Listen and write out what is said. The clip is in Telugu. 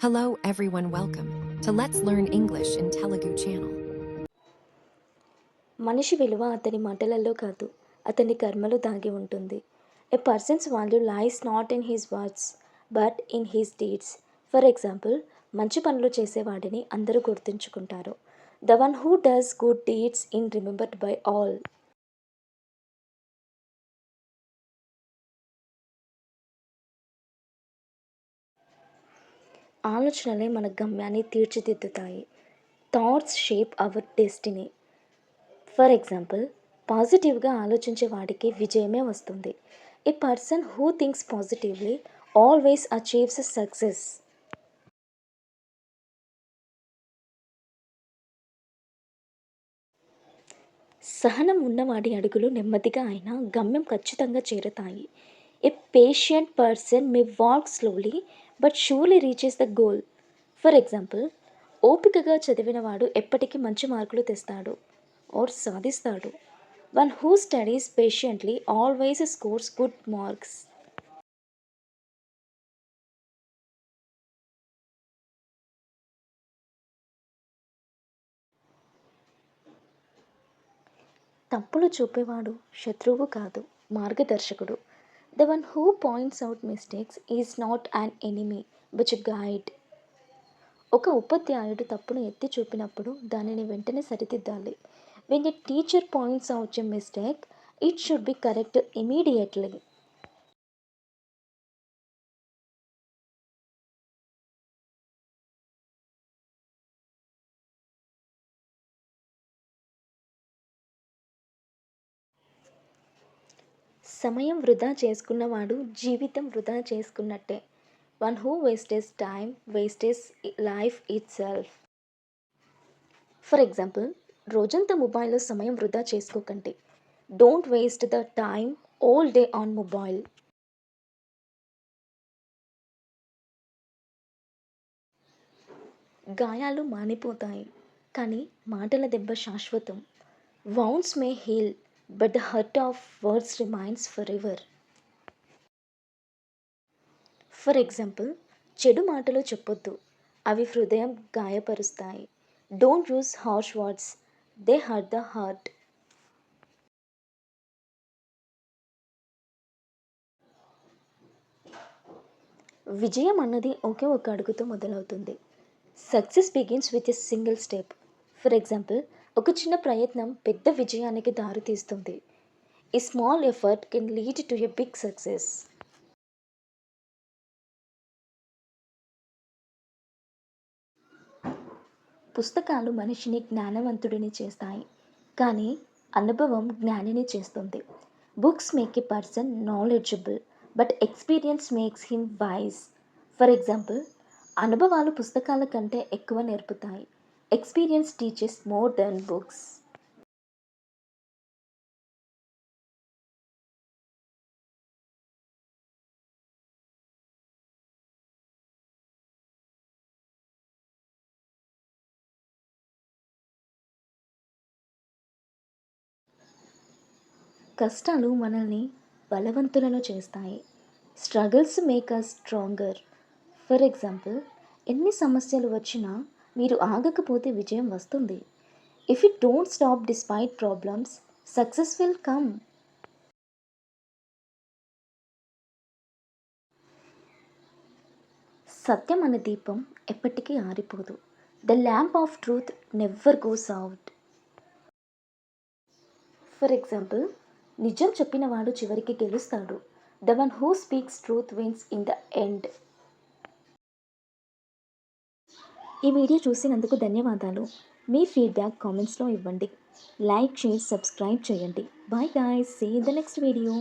Hello, everyone. Welcome to Let's Learn English in Telugu channel. మనిషి విలువ అతని మాటలలో కాదు అతని కర్మలో దాగి ఉంటుంది a person's value lies not in his words but in his deeds for example మంచి పనులు చేసేవాడిని అందరూ గుర్తుంచుకుంటారు the one who does good deeds in remembered by all ఆలోచనలే మన గమ్యాన్ని తీర్చిదిద్దుతాయి. Thoughts shape our destiny. For example పాజిటివ్గా ఆలోచించే వాడికి విజయమే వస్తుంది. A person who thinks positively always achieves success. సహనం ఉన్నవాడి అడుగులు నెమ్మదిగా అయినా గమ్యం ఖచ్చితంగా చేరుతాయి. A patient person may walk slowly but surely reaches the goal for example ఓపికగా చదివినవాడు ఎప్పటికీ మంచి మార్కులు తెస్తాడు or సాధిస్తాడు. One who studies patiently always scores good marks తప్పులు చూపేవాడు శత్రువు కాదు మార్గదర్శకుడు. The one who points out mistakes is not enemy, but but guide ఒక ఉపాధ్యాయుడు తప్పును ఎత్తి చూపినప్పుడు దానిని వెంటనే సరిదిద్దాలి. When a teacher points out a mistake it should be correct immediately సమయం వృధా చేసుకున్నవాడు జీవితం వృధా చేసుకున్నట్టే. One who wastes time wastes life itself for example రోజంతా మొబైల్లో సమయం వృధా చేసుకోకండి. Don't waste the time all day on mobile. గాయాలు మానిపోతాయి కానీ మాటల దెబ్బ శాశ్వతం. Wounds may heal but the hurt of words remains forever for example చెడు మాటలు చెప్పొద్దు. అవి హృదయం గాయపరుస్తాయి. Don't use harsh words they hurt the heart విజయం అన్నది ఒకే ఒక అడుగుతో మొదలవుతుంది. Success begins with a single step for example ఒక చిన్న ప్రయత్నం పెద్ద విజయానికి దారితీస్తుంది ఈ small effort can lead to a big success. పుస్తకాలు మనిషిని జ్ఞానవంతుడిని చేస్తాయి. కానీ అనుభవం జ్ఞానిని చేస్తుంది. Books make a person knowledgeable but experience makes him wise. For example అనుభవాలు పుస్తకాల కంటే ఎక్కువ నేర్పుతాయి. Experience teaches more than books. కష్టాలు మనల్ని బలవంతులను చేస్తాయి. Struggles make us stronger for example ఎన్ని సమస్యలు వచ్చినా మీరు ఆగకపోతే విజయం వస్తుంది. If you don't stop despite problems success will come సత్యం అనే దీపం ఎప్పటికీ ఆరిపోదు. The lamp of truth never goes out for example నిజం చెప్పినవాడు చివరికి గెలుస్తాడు. The one who speaks truth wins in the end ఈ వీడియో చూసినందుకు ధన్యవాదాలు. మీ ఫీడ్బ్యాక్ కామెంట్స్లో ఇవ్వండి. లైక్ షేర్ సబ్స్క్రైబ్ చేయండి. Bye guys see the next video